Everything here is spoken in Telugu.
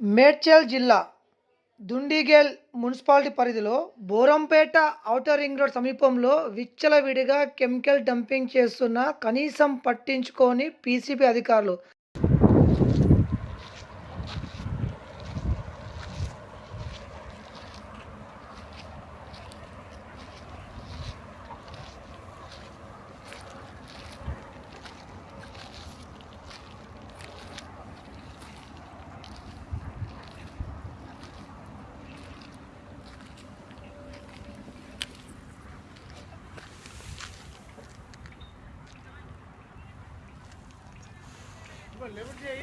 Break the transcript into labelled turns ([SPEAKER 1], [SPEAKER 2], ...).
[SPEAKER 1] మేడ్చల్ జిల్లా దుండిగేల్ మున్సిపాలిటీ పరిధిలో బోరంపేట ఔటర్ రింగ్ రోడ్ సమీపంలో విచ్చలవిడిగా కెమికల్ డంపింగ్ చేస్తున్న కనీసం పట్టించుకోని పీసీబీ అధికారులు.
[SPEAKER 2] లేబర్ చేయి